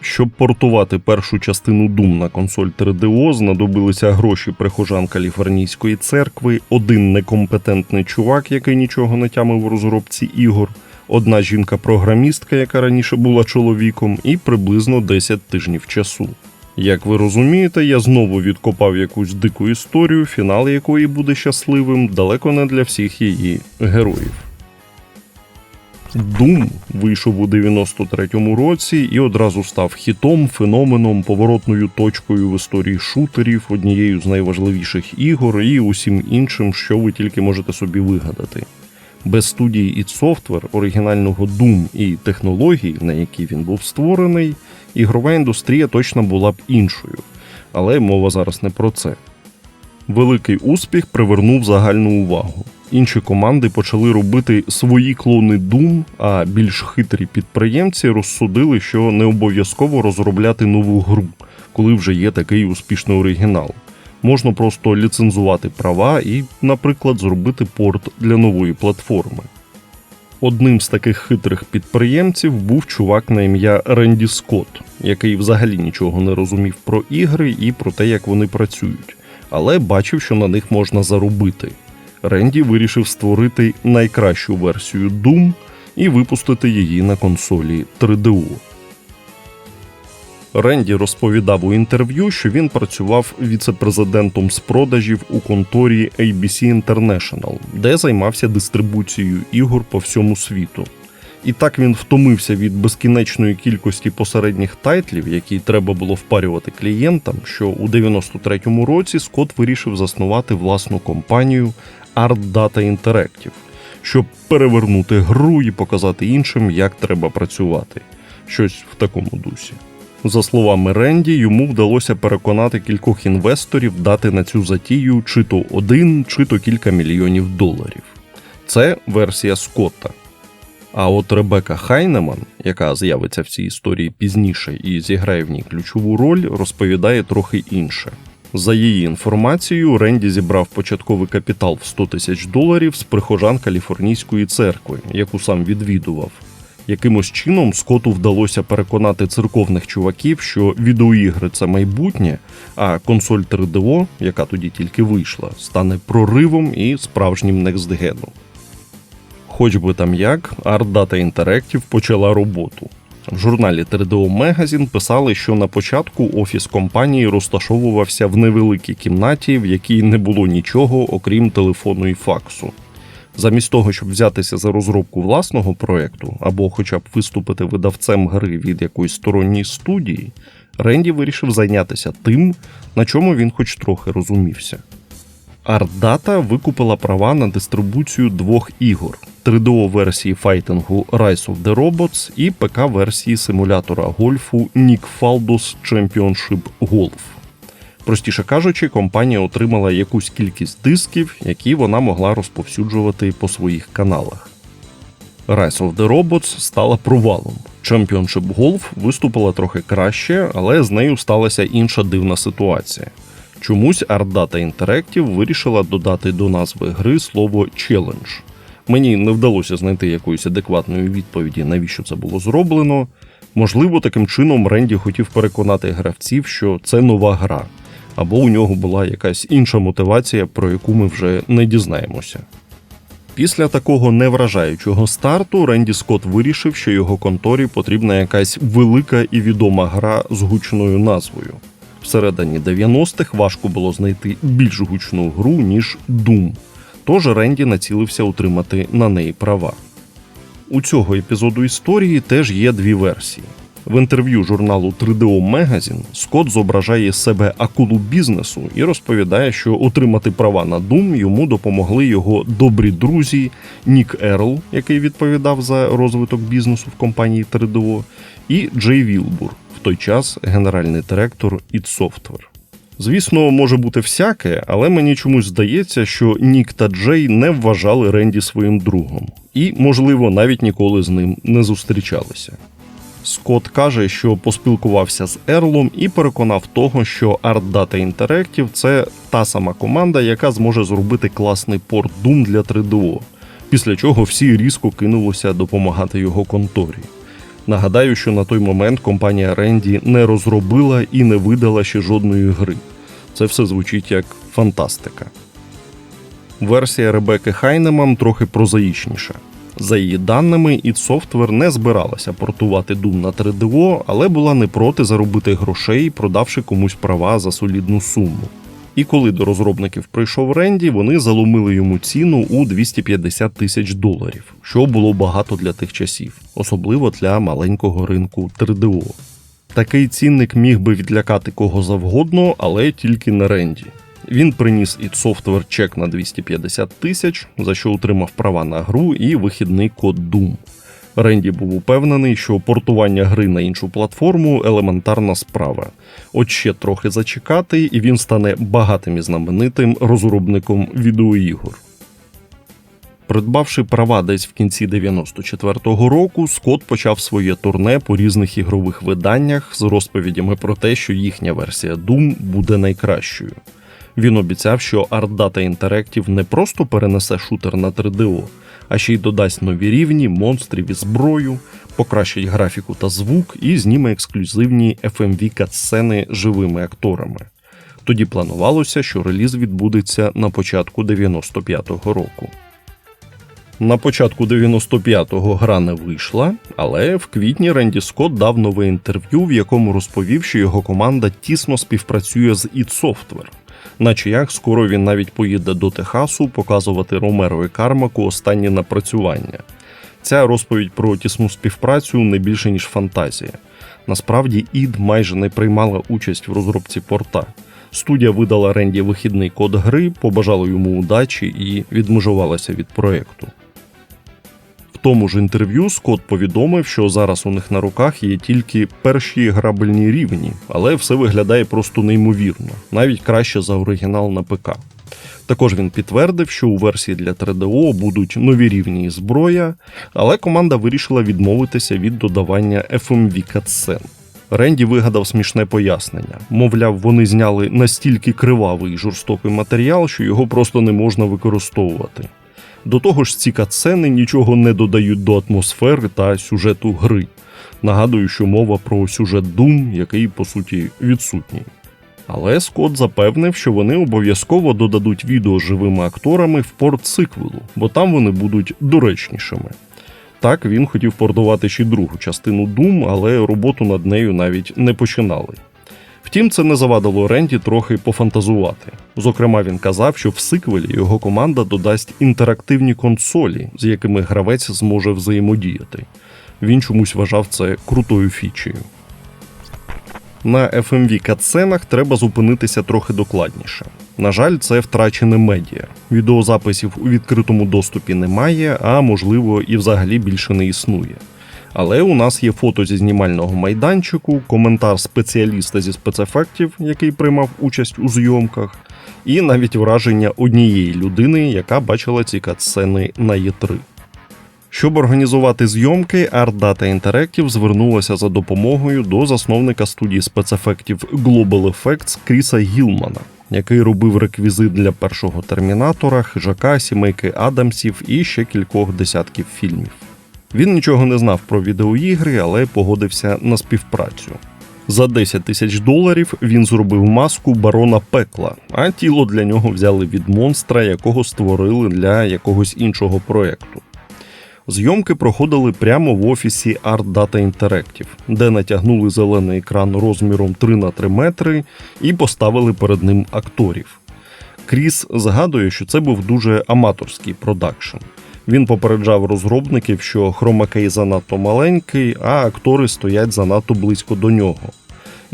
Щоб портувати першу частину Doom на консоль 3DO, знадобилися гроші прихожан Каліфорнійської церкви, один некомпетентний чувак, який нічого не тямив у розробці ігор, одна жінка-програмістка, яка раніше була чоловіком, і приблизно 10 тижнів часу. Як ви розумієте, я знову відкопав якусь дику історію, фінал якої буде щасливим, далеко не для всіх її героїв. Doom вийшов у 93-му році і одразу став хітом, феноменом, поворотною точкою в історії шутерів, однією з найважливіших ігор і усім іншим, що ви тільки можете собі вигадати. Без студії id Software, оригінального Doom і технологій, на які він був створений, ігрова індустрія точно була б іншою. Але мова зараз не про це. Великий успіх привернув загальну увагу. Інші команди почали робити свої клони Doom, а більш хитрі підприємці розсудили, що не обов'язково розробляти нову гру, коли вже є такий успішний оригінал. Можна просто ліцензувати права і, наприклад, зробити порт для нової платформи. Одним з таких хитрих підприємців був чувак на ім'я Ренді Скотт, який взагалі нічого не розумів про ігри і про те, як вони працюють, але бачив, що на них можна заробити. Ренді вирішив створити найкращу версію Doom і випустити її на консолі 3DO. Ренді розповідав у інтерв'ю, що він працював віце-президентом з продажів у конторі ABC International, де займався дистрибуцією ігор по всьому світу. І так він втомився від безкінечної кількості посередніх тайтлів, які треба було впарювати клієнтам, що у 93-му році Скотт вирішив заснувати власну компанію Art Data Interactive, щоб перевернути гру і показати іншим, як треба працювати. Щось в такому дусі. За словами Ренді, йому вдалося переконати кількох інвесторів дати на цю затію чи то один, чи то кілька мільйонів доларів. Це версія Скотта. А от Ребека Хайнеман, яка з'явиться в цій історії пізніше і зіграє в ній ключову роль, розповідає трохи інше. За її інформацією, Ренді зібрав початковий капітал в 100 тисяч доларів з прихожан Каліфорнійської церкви, яку сам відвідував. Якимось чином Скоту вдалося переконати церковних чуваків, що відеоігри це майбутнє, а консоль 3DO, яка тоді тільки вийшла, стане проривом і справжнім некстгеном. Хоч би там як, Art Data Interactive почала роботу. В журналі 3DO Magazine писали, що на початку офіс компанії розташовувався в невеликій кімнаті, в якій не було нічого, окрім телефону і факсу. Замість того, щоб взятися за розробку власного проекту або хоча б виступити видавцем гри від якоїсь сторонньої студії, Ренді вирішив зайнятися тим, на чому він хоч трохи розумівся. Ardata викупила права на дистрибуцію двох ігор: 3DO-версії файтингу Rise of the Robots і ПК-версії симулятора гольфу Nick Faldos Championship Golf. Простіше кажучи, компанія отримала якусь кількість дисків, які вона могла розповсюджувати по своїх каналах. Rise of the Robots стала провалом. Championship Golf виступила трохи краще, але з нею сталася інша дивна ситуація. Чомусь Data Interactive вирішила додати до назви гри слово Challenge. Мені не вдалося знайти якоїсь адекватної відповіді, навіщо це було зроблено. Можливо, таким чином Ренді хотів переконати гравців, що це нова гра, або у нього була якась інша мотивація, про яку ми вже не дізнаємося. Після такого невражаючого старту Ренді Скотт вирішив, що його конторі потрібна якась велика і відома гра з гучною назвою. Всередині 90-х важко було знайти більш гучну гру, ніж Doom, тож Ренді націлився утримати на неї права. У цього епізоду історії теж є дві версії. В інтерв'ю журналу 3DO Magazine Скотт зображає себе акулу бізнесу і розповідає, що отримати права на Doom йому допомогли його добрі друзі Нік Ерл, який відповідав за розвиток бізнесу в компанії 3DO, і Джей Вілбур, в той час генеральний директор id Software. Звісно, може бути всяке, але мені чомусь здається, що Нік та Джей не вважали Ренді своїм другом, і, можливо, навіть ніколи з ним не зустрічалися. Скотт каже, що поспілкувався з Ерлом і переконав того, що Art Data Interactive – це та сама команда, яка зможе зробити класний порт Doom для 3DO, після чого всі різко кинулися допомагати його конторі. Нагадаю, що на той момент компанія Ренді не розробила і не видала ще жодної гри. Це все звучить як фантастика. Версія Ребекки Хайнеман трохи прозаїчніша. За її даними, id Software не збиралася портувати Doom на 3DO, але була не проти заробити грошей, продавши комусь права за солідну суму. І коли до розробників прийшов Ренді, вони заломили йому ціну у 250 тисяч доларів, що було багато для тих часів, особливо для маленького ринку 3DO. Такий цінник міг би відлякати кого завгодно, але тільки не Ренді. Він приніс id Software чек на 250 тисяч, за що отримав права на гру і вихідний код Doom. Ренді був упевнений, що портування гри на іншу платформу елементарна справа. От ще трохи зачекати, і він стане багатим і знаменитим розробником відеоігор. Придбавши права десь в кінці 94-го року, Скотт почав своє турне по різних ігрових виданнях з розповідями про те, що їхня версія Doom буде найкращою. Він обіцяв, що Art Data Interactive не просто перенесе шутер на 3DO, а ще й додасть нові рівні, монстрів і зброю, покращить графіку та звук і зніме ексклюзивні FMV катсцени живими акторами. Тоді планувалося, що реліз відбудеться на початку 95-го року. На початку 95-го гра не вийшла, але в квітні Ренді Скотт дав нове інтерв'ю, в якому розповів, що його команда тісно співпрацює з id Software. Наче чиях скоро він навіть поїде до Техасу показувати Ромеро і Кармаку останні напрацювання. Ця розповідь про тісну співпрацю не більше ніж фантазія. Насправді, ід майже не приймала участь в розробці порта. Студія видала Ренді вихідний код гри, побажала йому удачі і відмежувалася від проєкту. Тому ж інтерв'ю Скотт повідомив, що зараз у них на руках є тільки перші грабельні рівні, але все виглядає просто неймовірно, навіть краще за оригінал на ПК. Також він підтвердив, що у версії для 3DO будуть нові рівні і зброя, але команда вирішила відмовитися від додавання FMV катсцен. Ренді вигадав смішне пояснення. Мовляв, вони зняли настільки кривавий і жорстокий матеріал, що його просто не можна використовувати. До того ж, ці катсцени нічого не додають до атмосфери та сюжету гри. Нагадую, що мова про сюжет Doom, який по суті відсутній. Але Скотт запевнив, що вони обов'язково додадуть відео живими акторами в порт сиквелу, бо там вони будуть доречнішими. Так він хотів портувати ще другу частину Doom, але роботу над нею навіть не починали. Втім, це не завадило Ренді трохи пофантазувати. Зокрема, він казав, що в сиквелі його команда додасть інтерактивні консолі, з якими гравець зможе взаємодіяти. Він чомусь вважав це крутою фічею. На FMV катсценах треба зупинитися трохи докладніше. На жаль, це втрачене медіа. Відеозаписів у відкритому доступі немає, а можливо і взагалі більше не існує. Але у нас є фото зі знімального майданчику, коментар спеціаліста зі спецефектів, який приймав участь у зйомках, і навіть враження однієї людини, яка бачила ці катсцени на Є3. Щоб організувати зйомки, Art Data Interactive звернулася за допомогою до засновника студії спецефектів Global Effects Кріса Гілмана, який робив реквізит для першого термінатора, хижака, сімейки Адамсів і ще кількох десятків фільмів. Він нічого не знав про відеоігри, але погодився на співпрацю. За 10 тисяч доларів він зробив маску барона пекла, а тіло для нього взяли від монстра, якого створили для якогось іншого проєкту. Зйомки проходили прямо в офісі Art Data Interactive, де натягнули зелений екран розміром 3 на 3 метри і поставили перед ним акторів. Кріс згадує, що це був дуже аматорський продакшн. Він попереджав розробників, що хромакей занадто маленький, а актори стоять занадто близько до нього.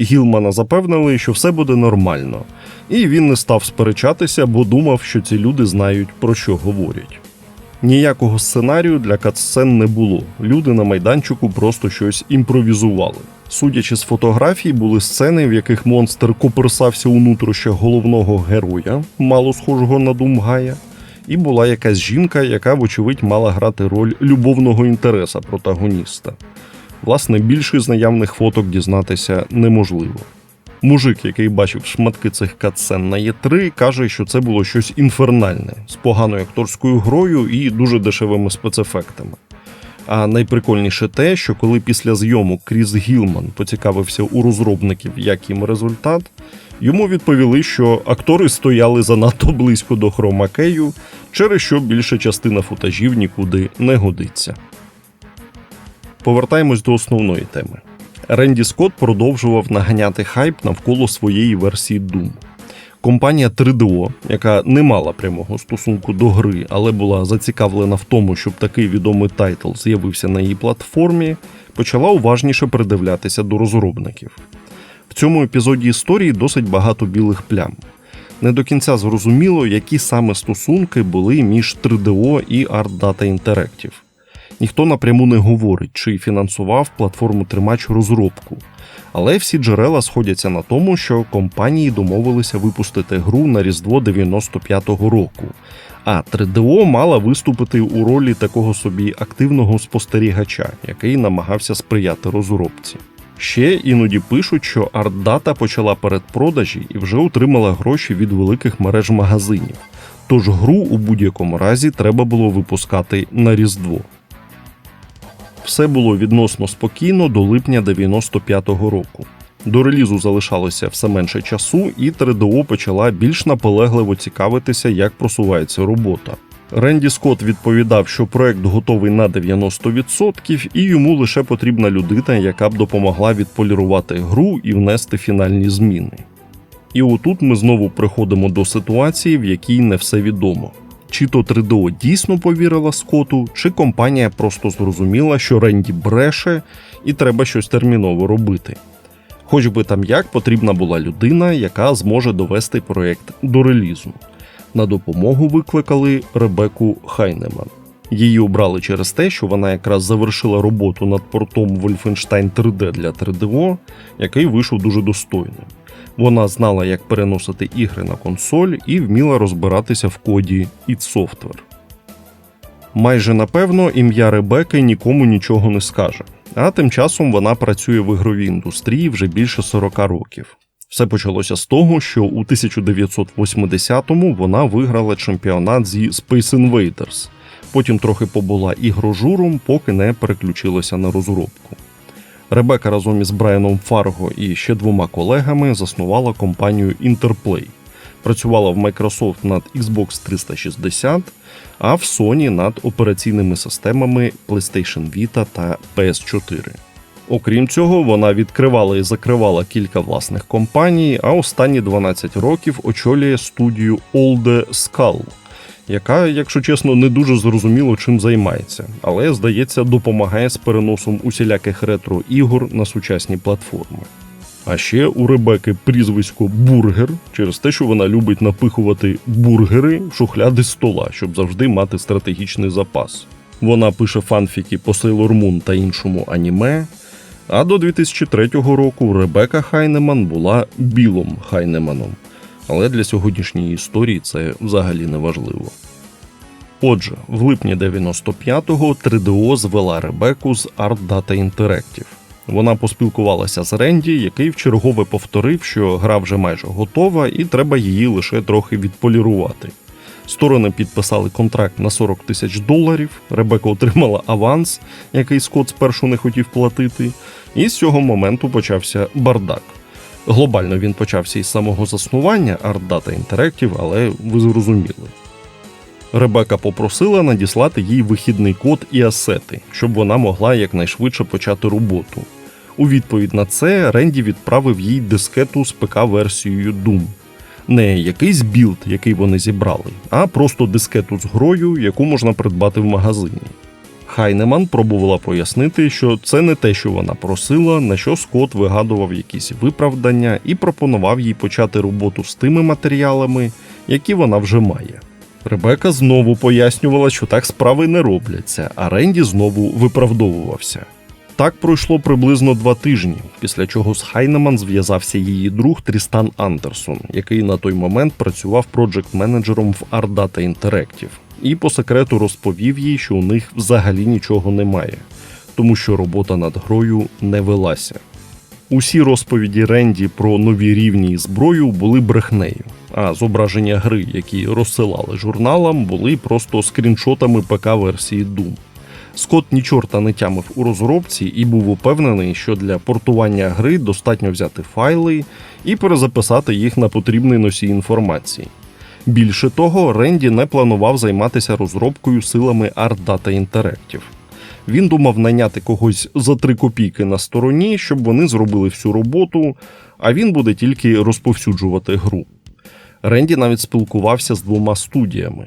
Гілмана запевнили, що все буде нормально, і він не став сперечатися, бо думав, що ці люди знають про що говорять. Ніякого сценарію для катсцен не було. Люди на майданчику просто щось імпровізували. Судячи з фотографій, були сцени, в яких монстр коперсався у нутрощах головного героя, мало схожого на Думгая, і була якась жінка, яка, вочевидь, мала грати роль любовного інтереса протагоніста. Власне, більше з наявних фоток дізнатися неможливо. Мужик, який бачив шматки цих катсцен на Є3, каже, що це було щось інфернальне з поганою акторською грою і дуже дешевими спецефектами. А найприкольніше те, що коли після зйомок Кріс Гілман поцікавився у розробників, як їм результат, йому відповіли, що актори стояли занадто близько до хромакею, через що більша частина футажів нікуди не годиться. Повертаємось до основної теми. Ренді Скотт продовжував наганяти хайп навколо своєї версії Doom. Компанія 3DO, яка не мала прямого стосунку до гри, але була зацікавлена в тому, щоб такий відомий тайтл з'явився на її платформі, почала уважніше придивлятися до розробників. В цьому епізоді історії досить багато білих плям. Не до кінця зрозуміло, які саме стосунки були між 3DO і Art Data Interactive. Ніхто напряму не говорить, чи фінансував платформу тримач розробку. Але всі джерела сходяться на тому, що компанії домовилися випустити гру на Різдво 95-го року. А 3DO мала виступити у ролі такого собі активного спостерігача, який намагався сприяти розробці. Ще іноді пишуть, що ArtData почала передпродажі і вже отримала гроші від великих мереж магазинів. Тож гру у будь-якому разі треба було випускати на Різдво. Все було відносно спокійно до липня 95-го року. До релізу залишалося все менше часу, і 3DO почала більш наполегливо цікавитися, як просувається робота. Ренді Скотт відповідав, що проект готовий на 90% і йому лише потрібна людина, яка б допомогла відполірувати гру і внести фінальні зміни. І отут ми знову приходимо до ситуації, в якій не все відомо. Чи то 3DO дійсно повірила Скоту, чи компанія просто зрозуміла, що Ренді бреше і треба щось терміново робити. Хоч би там як потрібна була людина, яка зможе довести проєкт до релізу. На допомогу викликали Ребеку Хайнеман. Її обрали через те, що вона якраз завершила роботу над портом Wolfenstein 3D для 3DO, який вийшов дуже достойним. Вона знала, як переносити ігри на консоль і вміла розбиратися в коді id Software. Майже напевно ім'я Ребеки нікому нічого не скаже, а тим часом вона працює в ігровій індустрії вже більше 40 років. Все почалося з того, що у 1980-му вона виграла чемпіонат зі Space Invaders, потім трохи побула ігрожуром, поки не переключилася на розробку. Ребека разом із Брайаном Фарго і ще двома колегами заснувала компанію Interplay. Працювала в Microsoft над Xbox 360, а в Sony над операційними системами PlayStation Vita та PS4. Окрім цього, вона відкривала і закривала кілька власних компаній, а останні 12 років очолює студію Olde Skull, яка, якщо чесно, не дуже зрозуміло чим займається, але, здається, допомагає з переносом усіляких ретро-ігор на сучасні платформи. А ще у Ребеки прізвисько бургер через те, що вона любить напихувати бургери в шухляди стола, щоб завжди мати стратегічний запас. Вона пише фанфіки по Sailor Moon та іншому аніме. А до 2003 року Ребека Хайнеман була Білом Хайнеманом. Але для сьогоднішньої історії це взагалі не важливо. Отже, в липні 95-го 3DO звела Ребеку з Art Data Interactive. Вона поспілкувалася з Ренді, який вчергове повторив, що гра вже майже готова, і треба її лише трохи відполірувати. Сторони підписали контракт на 40 тисяч доларів. Ребека отримала аванс, який Скотт спершу не хотів платити, і з цього моменту почався бардак. Глобально він почався із самого заснування Art Data Interactive, але ви зрозуміли. Ребека попросила надіслати їй вихідний код і асети, щоб вона могла якнайшвидше почати роботу. У відповідь на це Ренді відправив їй дискету з ПК-версією Doom. Не якийсь білд, який вони зібрали, а просто дискету з грою, яку можна придбати в магазині. Хайнеман пробувала пояснити, що це не те, що вона просила, на що Скотт вигадував якісь виправдання і пропонував їй почати роботу з тими матеріалами, які вона вже має. Ребека знову пояснювала, що так справи не робляться, а Ренді знову виправдовувався. Так пройшло приблизно два тижні, після чого з Хайнеман зв'язався її друг Трістан Андерсон, який на той момент працював проджект-менеджером в Art Data Interactive, і по секрету розповів їй, що у них взагалі нічого немає, тому що робота над грою не велася. Усі розповіді Ренді про нові рівні і зброю були брехнею, а зображення гри, які розсилали журналам, були просто скріншотами ПК-версії Doom. Скотт ні чорта не тямив у розробці і був упевнений, що для портування гри достатньо взяти файли і перезаписати їх на потрібний носій інформації. Більше того, Ренді не планував займатися розробкою силами Art Data Interactive. Він думав найняти когось за три копійки на стороні, щоб вони зробили всю роботу, а він буде тільки розповсюджувати гру. Ренді навіть спілкувався з двома студіями.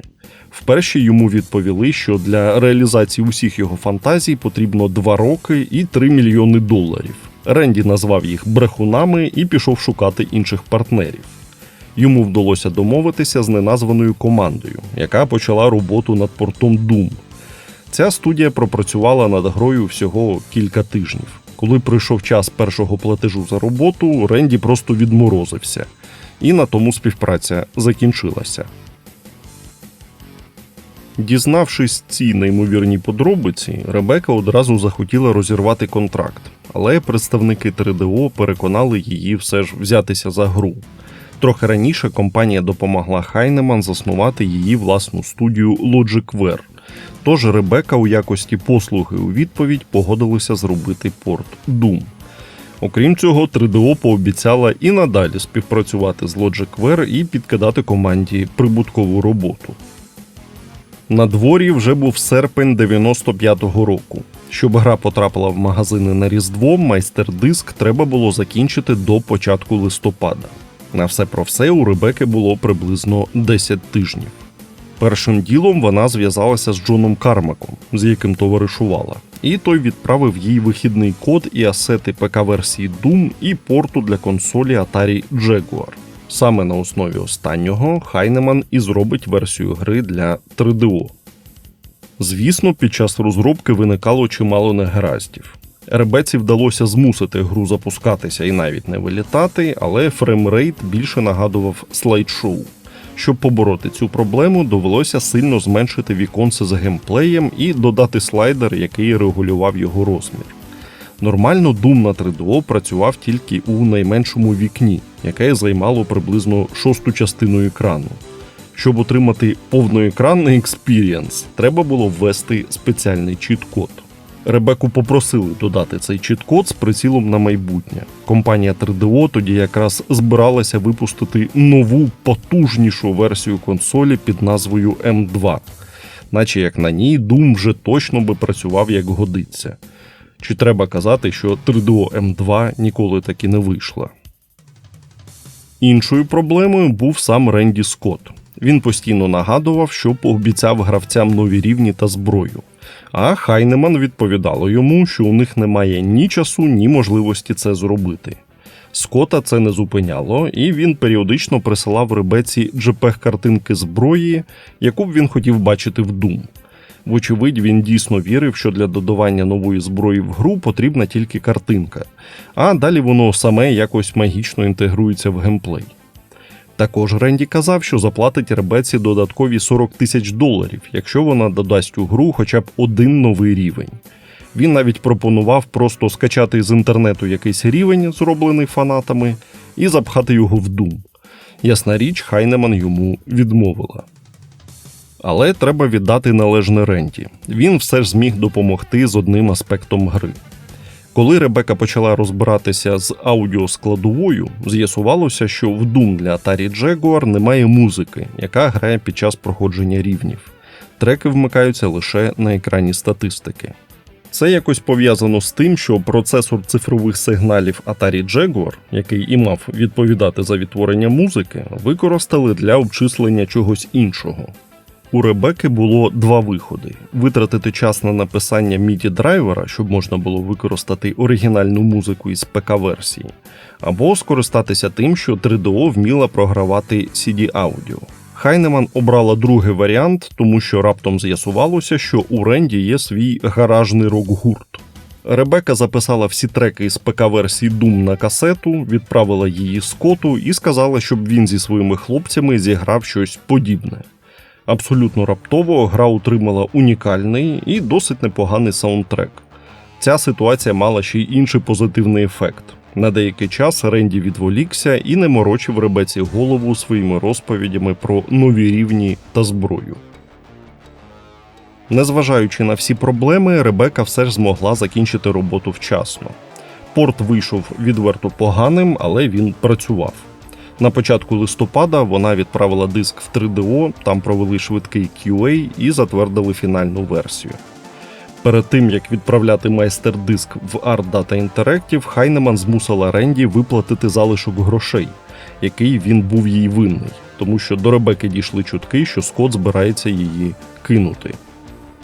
Вперше йому відповіли, що для реалізації усіх його фантазій потрібно 2 роки і 3 мільйони доларів. Ренді назвав їх брехунами і пішов шукати інших партнерів. Йому вдалося домовитися з неназваною командою, яка почала роботу над портом Doom. Ця студія пропрацювала над грою всього кілька тижнів. Коли прийшов час першого платежу за роботу, Ренді просто відморозився, і на тому співпраця закінчилася. Дізнавшись ці неймовірні подробиці, Ребека одразу захотіла розірвати контракт, але представники 3DO переконали її все ж взятися за гру. Трохи раніше компанія допомогла Хайнеман заснувати її власну студію Logicware. Тож Ребека у якості послуги у відповідь погодилася зробити порт Doom. Окрім цього, 3DO пообіцяла і надалі співпрацювати з Logicware і підкидати команді прибуткову роботу. На дворі вже був серпень 95-го року. Щоб гра потрапила в магазини на Різдво, майстер-диск треба було закінчити до початку листопада. На все про все у Ребеки було приблизно 10 тижнів. Першим ділом вона зв'язалася з Джоном Кармаком, з яким товаришувала, і той відправив їй вихідний код і асети ПК-версії Doom і порту для консолі Atari Jaguar. Саме на основі останнього Хайнеман і зробить версію гри для 3DO. Звісно, під час розробки виникало чимало негараздів. Ребеці вдалося змусити гру запускатися і навіть не вилітати, але фреймрейт більше нагадував слайд-шоу. Щоб побороти цю проблему, довелося сильно зменшити віконце з геймплеєм і додати слайдер, який регулював його розмір. Нормально Doom на 3DO працював тільки у найменшому вікні, яке займало приблизно шосту частину екрану. Щоб отримати повноекранний експірієнс, треба було ввести спеціальний чіт-код. Ребеку попросили додати цей чіт-код з прицілом на майбутнє. Компанія 3DO тоді якраз збиралася випустити нову потужнішу версію консолі під назвою M2, наче як на ній Doom вже точно би працював як годиться. Чи треба казати, що 3DO M2 ніколи таки не вийшла? Іншою проблемою був сам Ренді Скотт. Він постійно нагадував, що пообіцяв гравцям нові рівні та зброю. А Хайнеман відповідало йому, що у них немає ні часу, ні можливості це зробити. Скота це не зупиняло, і він періодично присилав ребеці JPEG-картинки зброї, яку б він хотів бачити в Doom. Вочевидь, він дійсно вірив, що для додавання нової зброї в гру потрібна тільки картинка, а далі воно саме якось магічно інтегрується в геймплей. Також Ренді казав, що заплатить Ребеці додаткові 40 тисяч доларів, якщо вона додасть у гру хоча б один новий рівень. Він навіть пропонував просто скачати з інтернету якийсь рівень, зроблений фанатами, і запхати його в Doom. Ясна річ, Хайнеман йому відмовила. Але треба віддати належне Ренді. Він все ж зміг допомогти з одним аспектом гри. Коли Ребека почала розбиратися з аудіоскладовою, з'ясувалося, що в Doom для Atari Jaguar немає музики, яка грає під час проходження рівнів. Треки вмикаються лише на екрані статистики. Це якось пов'язано з тим, що процесор цифрових сигналів Atari Jaguar, який і мав відповідати за відтворення музики, використали для обчислення чогось іншого. У Ребеки було два виходи: витратити час на написання MIDI драйвера, щоб можна було використати оригінальну музику із ПК-версії, або скористатися тим, що 3DO вміла програвати CD аудіо. Хайнеман обрала другий варіант, тому що раптом з'ясувалося, що у Ренді є свій гаражний рок-гурт. Ребека записала всі треки із ПК-версії Doom на касету, відправила її Скоту і сказала, щоб він зі своїми хлопцями зіграв щось подібне. Абсолютно раптово гра отримала унікальний і досить непоганий саундтрек. Ця ситуація мала ще й інший позитивний ефект. На деякий час Ренді відволікся і не морочив ребеці голову своїми розповідями про нові рівні та зброю. Незважаючи на всі проблеми, Ребека все ж змогла закінчити роботу вчасно. Порт вийшов відверто поганим, але він працював. На початку листопада вона відправила диск в 3DO, там провели швидкий QA і затвердили фінальну версію. Перед тим як відправляти майстер-диск в Art Data Interactive, Хайнеман змусила Ренді виплатити залишок грошей, який він був їй винний, тому що до Ребеки дійшли чутки, що Скотт збирається її кинути.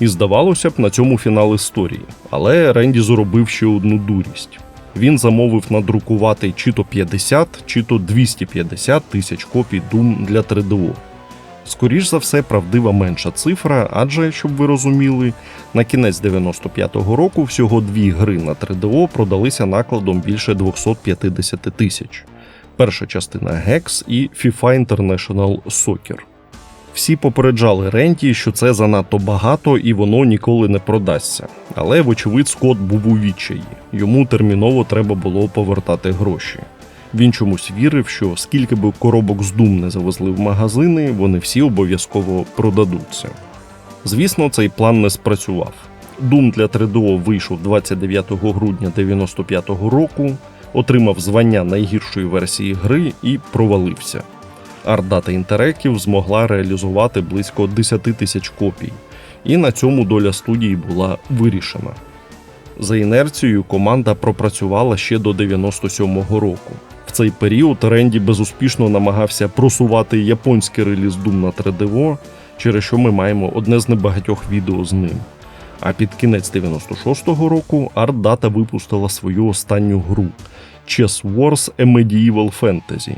І здавалося б, на цьому фінал історії. Але Ренді зробив ще одну дурість. Він замовив надрукувати чи то 50, чи то 250 тисяч копій Doom для 3DO. Скоріш за все, правдива менша цифра, адже, щоб ви розуміли, на кінець 95-го року всього дві гри на 3DO продалися накладом більше 250 тисяч. Перша частина Gex і FIFA International Soccer. Всі попереджали Ренті, що це занадто багато і воно ніколи не продасться. Але, вочевидь, Скотт був у відчаї. Йому терміново треба було повертати гроші. Він чомусь вірив, що скільки би коробок з Doom не завезли в магазини, вони всі обов'язково продадуться. Звісно, цей план не спрацював. Doom для 3DO вийшов 29 грудня 95-го року, отримав звання найгіршої версії гри і провалився. Data Interactive змогла реалізувати близько 10 тисяч копій, і на цьому доля студії була вирішена. За інерцією команда пропрацювала ще до 97-го року. В цей період Ренді безуспішно намагався просувати японський реліз Doom на 3DO, через що ми маємо одне з небагатьох відео з ним. А під кінець 96-го року Art Data випустила свою останню гру Chess Wars A Medieval Fantasy.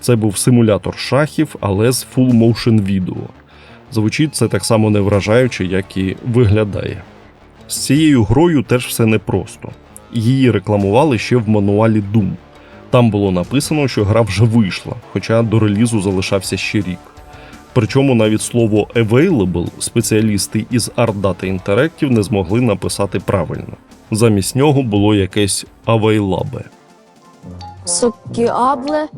Це був симулятор шахів, але з motion відео. Звучить це так само не вражаюче, як і виглядає. З цією грою теж все непросто. Її рекламували ще в мануалі Doom. Там було написано, що гра вже вийшла, хоча до релізу залишався ще рік. Причому навіть слово available спеціалісти із Art Data Interactive не змогли написати правильно. Замість нього було якесь available. Сокіабле.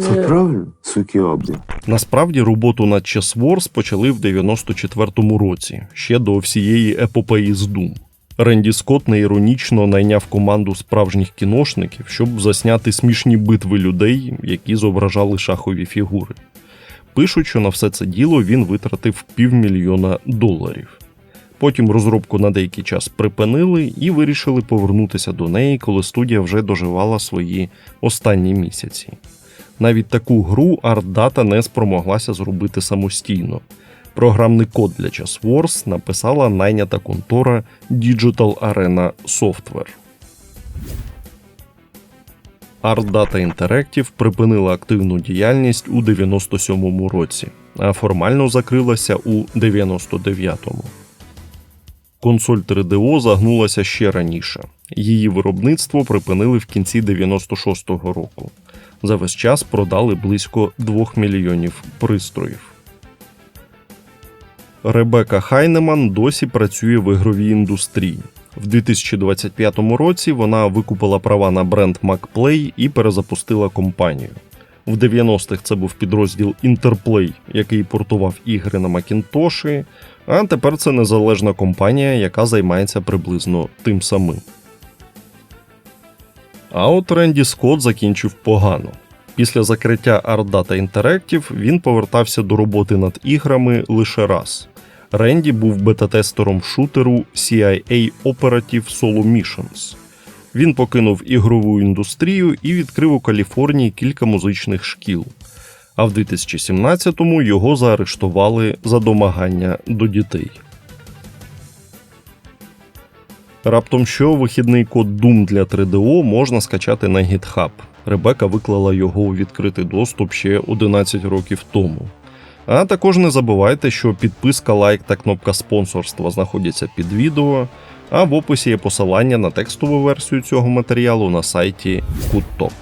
Це правильно, сукіоблі. Насправді роботу над Chess Wars почали в 94-му році, ще до всієї епопеї з Doom. Ренді Скотт неіронічно найняв команду справжніх кіношників, щоб засняти смішні битви людей, які зображали шахові фігури. Пишуть, що на все це діло він витратив півмільйона доларів. Потім розробку на деякий час припинили і вирішили повернутися до неї, коли студія вже доживала свої останні місяці. Навіть таку гру Art Data не спромоглася зробити самостійно. Програмний код для Chess Wars написала найнята контора Digital Arena Software. Art Data Interactive припинила активну діяльність у 97-му році, а формально закрилася у 99-му. Консоль 3DO загнулася ще раніше. Її виробництво припинили в кінці 96-го року. За весь час продали близько 2 мільйонів пристроїв. Ребека Хайнеман досі працює в ігровій індустрії. В 2025 році вона викупила права на бренд MacPlay і перезапустила компанію. В 90-х це був підрозділ Interplay, який портував ігри на Макінтоші, а тепер це незалежна компанія, яка займається приблизно тим самим. А от Ренді Скотт закінчив погано. Після закриття Art Data Interactive він повертався до роботи над іграми лише раз. Ренді був бета-тестером шутеру CIA Operative Solo Missions. Він покинув ігрову індустрію і відкрив у Каліфорнії кілька музичних шкіл. А в 2017-му його заарештували за домагання до дітей. Раптом що вихідний код Doom для 3DO можна скачати на GitHub. Ребека виклала його у відкритий доступ ще 11 років тому. А також не забувайте, що підписка, лайк та кнопка спонсорства знаходяться під відео, а в описі є посилання на текстову версію цього матеріалу на сайті Куток.